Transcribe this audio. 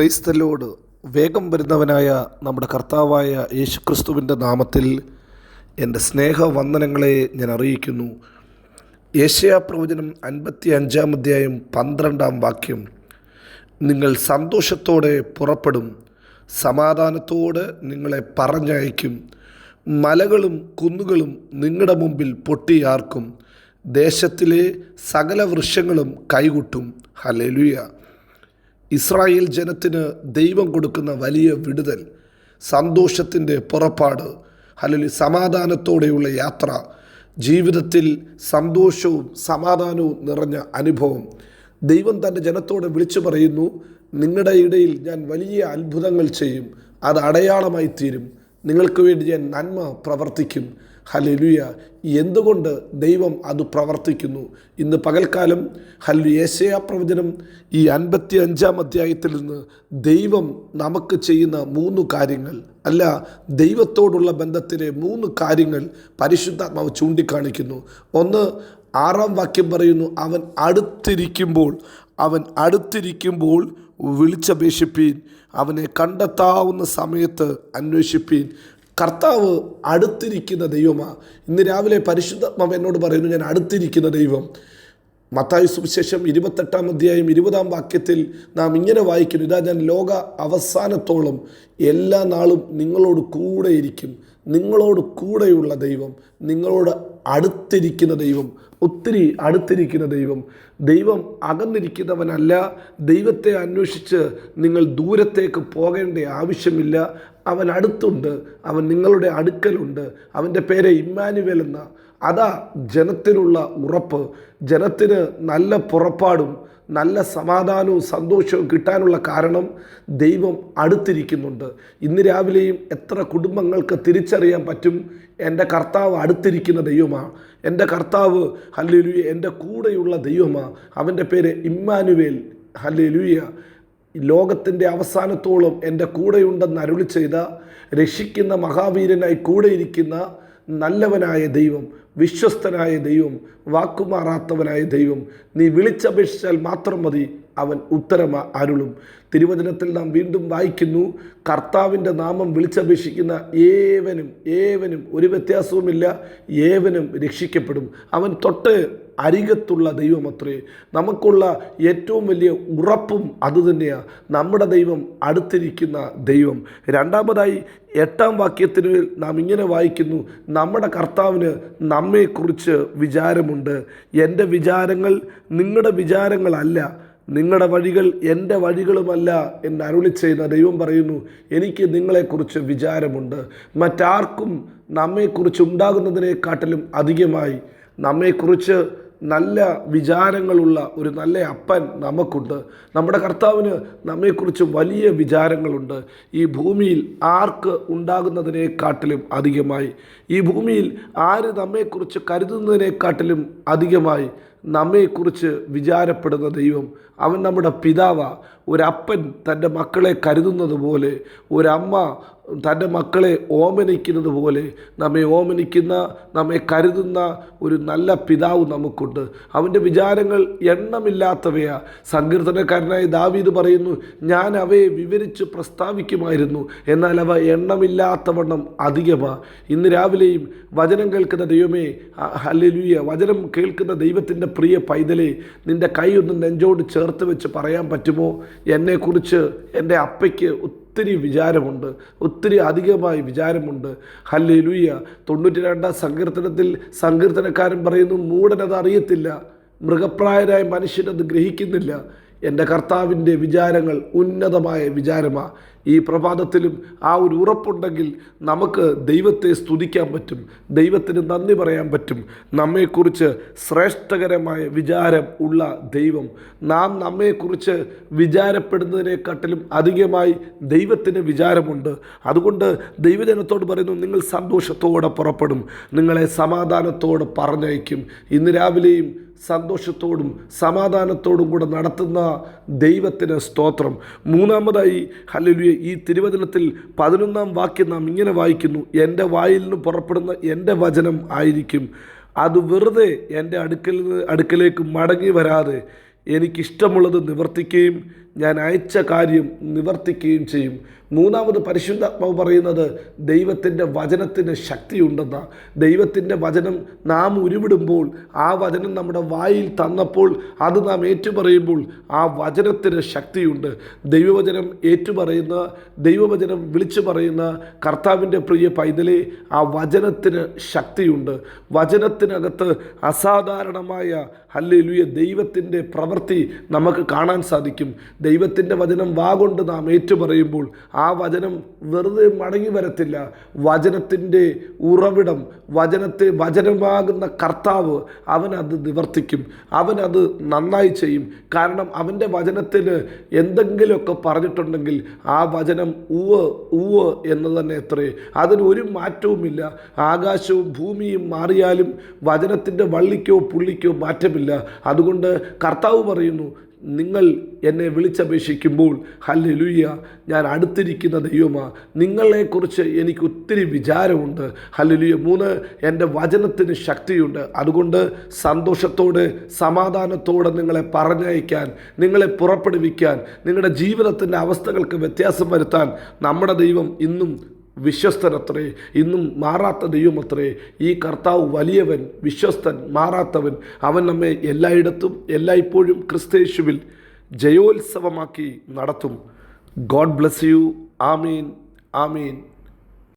Praise the Lord വേഗം വരുന്നവനായ നമ്മുടെ കർത്താവായ യേശുക്രിസ്തുവിന്റെ നാമത്തിൽ എന്റെ സ്നേഹവന്ദനങ്ങളെ ഞാൻ അറിയിക്കുന്നു. ഏഷ്യാ പ്രവചനം അൻപത്തി അഞ്ചാം അധ്യായം പന്ത്രണ്ടാം വാക്യം. നിങ്ങൾ സന്തോഷത്തോടെ പുറപ്പെടും സമാധാനത്തോടെ നിങ്ങളെ പറഞ്ഞയക്കും മലകളും കുന്നുകളും നിങ്ങളുടെ മുമ്പിൽ പൊട്ടിയാർക്കും ദേശത്തിലെ സകല വൃക്ഷങ്ങളും കൈകൊട്ടും. ഹലെലുയ ഇസ്രായേൽ ജനത്തിന് ദൈവം കൊടുക്കുന്ന വലിയ വിടുതൽ സന്തോഷത്തിന്റെ പുറപ്പാട് അല്ലെങ്കിൽ സമാധാനത്തോടെയുള്ള യാത്ര ജീവിതത്തിൽ സന്തോഷവും സമാധാനവും നിറഞ്ഞ അനുഭവം. ദൈവം തന്റെ ജനത്തോട് വിളിച്ചു പറയുന്നു നിങ്ങളുടെ ഇടയിൽ ഞാൻ വലിയ അത്ഭുതങ്ങൾ ചെയ്യും അത് അടയാളമായി തീരും. നിങ്ങൾക്ക് വേണ്ടി ഞാൻ നന്മ പ്രവർത്തിക്കും. ഹലലുയ എന്തുകൊണ്ട് ദൈവം അത് പ്രവർത്തിക്കുന്നു? ഇന്ന് പകൽക്കാലം ഹല്ലു യേശയ പ്രവചനം ഈ അൻപത്തി അഞ്ചാം അധ്യായത്തിൽ നിന്ന് ദൈവം നമുക്ക് ചെയ്യുന്ന മൂന്ന് കാര്യങ്ങൾ അല്ല ദൈവത്തോടുള്ള ബന്ധത്തിലെ മൂന്ന് കാര്യങ്ങൾ പരിശുദ്ധാത്മാവ് ചൂണ്ടിക്കാണിക്കുന്നു. ഒന്ന് ആറാം വാക്യം പറയുന്നു അവൻ അടുത്തിരിക്കുമ്പോൾ അവൻ അടുത്തിരിക്കുമ്പോൾ വിളിച്ചപേക്ഷിപ്പീൻ അവനെ കണ്ടെത്താവുന്ന സമയത്ത് അന്വേഷിപ്പീൻ. കർത്താവ് അടുത്തിരിക്കുന്ന ദൈവമാണ് ഇന്ന് രാവിലെ പരിശുദ്ധാത്മാവ് എന്നോട് പറയുന്നു ഞാൻ അടുത്തിരിക്കുന്ന ദൈവം. മത്തായ സുവിശേഷം ഇരുപത്തെട്ടാം അധ്യായം ഇരുപതാം വാക്യത്തിൽ നാം ഇങ്ങനെ വായിക്കുന്നു ഇതാ ഞാൻ ലോക അവസാനത്തോളം എല്ലാ നാളും നിങ്ങളോട് കൂടെ ഇരിക്കും. നിങ്ങളോട് കൂടെയുള്ള ദൈവം നിങ്ങളോട് അടുത്തിരിക്കുന്ന ദൈവം ഒത്തിരി അടുത്തിരിക്കുന്ന ദൈവം. ദൈവം അകന്നിരിക്കുന്നവനല്ല. ദൈവത്തെ അന്വേഷിച്ച് നിങ്ങൾ ദൂരത്തേക്ക് പോകേണ്ട ആവശ്യമില്ല. അവൻ അടുത്തുണ്ട്. അവൻ നിങ്ങളുടെ അടുക്കലുണ്ട്. അവന്റെ പേര് ഇമ്മാനുവേൽ എന്ന. അതാ ജനത്തിനുള്ള ഉറപ്പ്. ജനത്തിന് നല്ല പുറപ്പാടും. നല്ല സമാധാനവും സന്തോഷവും കിട്ടാനുള്ള കാരണം ദൈവം അടുത്തിരിക്കുന്നുണ്ട്. ഇന്ന് രാവിലെയും എത്ര കുടുംബങ്ങൾക്ക് തിരിച്ചറിയാൻ പറ്റും? എന്റെ കർത്താവ് അടുത്തിരിക്കുന്ന ദൈവമാണ് എന്റെ കർത്താവ് ഹല്ലേലൂയ എന്റെ കൂടെയുള്ള ദൈവമാണ് അവന്റെ പേര് ഇമ്മാനുവേൽ. ഹല്ലേലൂയ. ലോകത്തിന്റെ അവസാനത്തോളം എന്റെ കൂടെയുണ്ടെന്ന് അരുളി ചെയ്ത രക്ഷിക്കുന്ന മഹാവീരനായി കൂടെയിരിക്കുന്ന നല്ലവനായ ദൈവം വിശ്വസ്തനായ ദൈവം വാക്കുമാറാത്തവനായ ദൈവം. നീ വിളിച്ചപേക്ഷിച്ചാൽ മാത്രം മതി അവൻ ഉത്തരമ അരുളും. തിരുവചനത്തിൽ നാം വീണ്ടും വായിക്കുന്നു കർത്താവിന്റെ നാമം വിളിച്ചപേക്ഷിക്കുന്ന ഏവനും ഏവനും ഒരു വ്യത്യാസവുമില്ല ഏവനും രക്ഷിക്കപ്പെടും. അവൻ തൊട്ട് അരികത്തുള്ള ദൈവമത്രേ നമുക്കുള്ള ഏറ്റവും വലിയ ഉറപ്പും അതുതന്നെയാണ് നമ്മുടെ ദൈവം അടുത്തിരിക്കുന്ന ദൈവം. രണ്ടാമതായി എട്ടാം വാക്യത്തിന് നാം ഇങ്ങനെ വായിക്കുന്നു നമ്മുടെ കർത്താവിന് നമ്മെക്കുറിച്ച് വിചാരമുണ്ട്. എന്റെ വിചാരങ്ങൾ നിങ്ങളുടെ വിചാരങ്ങളല്ല നിങ്ങളുടെ വഴികൾ എന്റെ വഴികളുമല്ല എന്ന് അരുളി ചെയ്യുന്ന ദൈവം പറയുന്നു എനിക്ക് നിങ്ങളെക്കുറിച്ച് വിചാരമുണ്ട്. മറ്റാർക്കും നമ്മെക്കുറിച്ച് ഉണ്ടാകുന്നതിനെക്കാട്ടിലും അധികമായി നമ്മെക്കുറിച്ച് നല്ല വിചാരങ്ങളുള്ള ഒരു നല്ല അപ്പൻ നമുക്കുണ്ട്. നമ്മുടെ കർത്താവിന് നമ്മെക്കുറിച്ച് വലിയ വിചാരങ്ങളുണ്ട്. ഈ ഭൂമിയിൽ ആർക്ക് ഉണ്ടാകുന്നതിനെക്കാട്ടിലും അധികമായി? ഈ ഭൂമിയിൽ ആര് നമ്മെക്കുറിച്ച് കരുതുന്നതിനെക്കാട്ടിലും അധികമായി? നമ്മെക്കുറിച്ച് വിചാരപ്പെടുന്ന ദൈവം അവൻ നമ്മുടെ പിതാവ. ഒരപ്പൻ തന്റെ മക്കളെ കരുതുന്നത് പോലെ ഒരമ്മ തന്റെ മക്കളെ ഓമനിക്കുന്നത് പോലെ നമ്മെ ഓമനിക്കുന്ന നമ്മെ കരുതുന്ന ഒരു നല്ല പിതാവ് നമുക്കുണ്ട്. അവന്റെ വിചാരങ്ങൾ എണ്ണമില്ലാത്തവയാ. സങ്കീർത്തനക്കാരനായ ദാവീദ് പറയുന്നു ഞാൻ അവയെ വിവരിച്ച് പ്രസ്താവിക്കുമായിരുന്നു എന്നാൽ അവ എണ്ണമില്ലാത്തവണ്ണം അധികമാണ് ഇന്ന് രാവിലെയും വചനം കേൾക്കുന്ന ദൈവമേ ഹല്ലേലൂയ വചനം കേൾക്കുന്ന ദൈവത്തിന്റെ പ്രിയ പൈതലെ നിന്റെ കൈ ഒന്ന് നെഞ്ചോട് ചേർത്ത് വെച്ച് പറയാൻ പറ്റുമോ? എന്നെക്കുറിച്ച് എന്റെ അപ്പയ്ക്ക് ഒത്തിരി വിചാരമുണ്ട് ഒത്തിരി അധികമായി വിചാരമുണ്ട്. ഹല്ലേ ലൂയ്യ തൊണ്ണൂറ്റി രണ്ടാം സങ്കീർത്തനത്തിൽ സങ്കീർത്തനക്കാരൻ പറയുന്നു മൂടനത് അറിയത്തില്ല. മൃഗപ്രായരായ മനുഷ്യനത് ഗ്രഹിക്കുന്നില്ല. എന്റെ കർത്താവിന്റെ വിചാരങ്ങൾ ഉന്നതമായ വിചാരമാണ് ഈ പ്രഭാതത്തിലും ആ ഒരു ഉറപ്പുണ്ടെങ്കിൽ നമുക്ക് ദൈവത്തെ സ്തുതിക്കാൻ പറ്റും ദൈവത്തിന് നന്ദി പറയാൻ പറ്റും. നമ്മെക്കുറിച്ച് ശ്രേഷ്ഠകരമായ വിചാരം ഉള്ള ദൈവം. നാം നമ്മെക്കുറിച്ച് വിചാരപ്പെടുന്നതിനെക്കാട്ടിലും അധികമായി ദൈവത്തിന് വിചാരമുണ്ട്. അതുകൊണ്ട് ദൈവജനത്തോട് പറയുന്നു നിങ്ങൾ സന്തോഷത്തോടെ പുറപ്പെടും. നിങ്ങളെ സമാധാനത്തോടെ പറഞ്ഞയക്കും. ഇന്ന് രാവിലെയും സന്തോഷത്തോടും സമാധാനത്തോടും കൂടെ നടത്തുന്ന ദൈവത്തിന് സ്തോത്രം. മൂന്നാമതായി ഹല്ലേലൂയ ഈ തിരുവചനത്തിൽ പതിനൊന്നാം വാക്യം നാം ഇങ്ങനെ വായിക്കുന്നു എന്റെ വായിൽ നിന്ന് പുറപ്പെടുന്ന എന്റെ വചനം ആയിരിക്കും. അത് വെറുതെ എന്റെ അടുക്കൽ അടുക്കലേക്ക് മടങ്ങി വരാതെ എനിക്കിഷ്ടമുള്ളത് നിവർത്തിക്കുകയും ഞാൻ അയച്ച കാര്യം നിവർത്തിക്കുകയും ചെയ്യും. മൂന്നാമത് പരിശുദ്ധാത്മാവ് പറയുന്നത് ദൈവത്തിന്റെ വചനത്തിന് ശക്തിയുണ്ടെന്ന ദൈവത്തിന്റെ വചനം നാം ഉരുവിടുമ്പോൾ ആ വചനം നമ്മുടെ വായിൽ തന്നപ്പോൾ അത് നാം ഏറ്റുപറയുമ്പോൾ ആ വചനത്തിന് ശക്തിയുണ്ട്. ദൈവവചനം ഏറ്റുപറയുന്ന ദൈവവചനം വിളിച്ചു പറയുന്ന കർത്താവിന്റെ പ്രിയ പൈതലെ ആ വചനത്തിന് ശക്തിയുണ്ട്. വചനത്തിനകത്ത് അസാധാരണമായ ഹല്ലേലൂയ ദൈവത്തിന്റെ പ്രവൃത്തി നമുക്ക് കാണാൻ സാധിക്കും. ദൈവത്തിന്റെ വചനം വാ കൊണ്ട് നാം ഏറ്റുപറയുമ്പോൾ ആ വചനം വെറുതെ മടങ്ങി വരത്തില്ല. വചനത്തിന്റെ ഉറവിടം വചനത്തെ വചനമാകുന്ന കർത്താവ് അവനത് നിവർത്തിക്കും. അവനത് നന്നായി ചെയ്യും. കാരണം അവന്റെ വചനത്തിൽ എന്തെങ്കിലുമൊക്കെ പറഞ്ഞിട്ടുണ്ടെങ്കിൽ ആ വചനം ഉവ് ഉവ് എന്ന് തന്നെ എത്രേ. അതിന് ഒരു മാറ്റവുമില്ല. ആകാശവും ഭൂമിയും മാറിയാലും വചനത്തിന്റെ വള്ളിക്കോ പുള്ളിക്കോ മാറ്റമില്ല. അതുകൊണ്ട് കർത്താവ് പറയുന്നു നിങ്ങൾ എന്നെ വിളിച്ചപേക്ഷിക്കുമ്പോൾ ഹല്ലേലൂയ ഞാൻ അടുത്തിരിക്കുന്ന ദൈവമാ നിങ്ങളെക്കുറിച്ച് എനിക്ക് ഒത്തിരി വിചാരമുണ്ട്. ഹല്ലേലൂയ മൂന്ന് എന്റെ വചനത്തിന് ശക്തിയുണ്ട്. അതുകൊണ്ട് സന്തോഷത്തോടെ സമാധാനത്തോടെ നിങ്ങളെ പറഞ്ഞയക്കാൻ നിങ്ങളെ പുറപ്പെടുവിക്കാൻ നിങ്ങളുടെ ജീവിതത്തിന്റെ അവസ്ഥകൾക്ക് വ്യത്യാസം വരുത്താൻ നമ്മുടെ ദൈവം ഇന്നും വിശ്വസ്തനത്രേ. ഇന്നും മാറാത്ത ദൈവമത്രേ. ഈ കർത്താവ് വലിയവൻ വിശ്വസ്തൻ മാറാത്തവൻ. അവൻ നമ്മെ എല്ലായിടത്തും എല്ലായ്പ്പോഴും ക്രിസ്തേശുവിൽ ജയോത്സവമാക്കി നടത്തും. God bless you. Amin. Amin.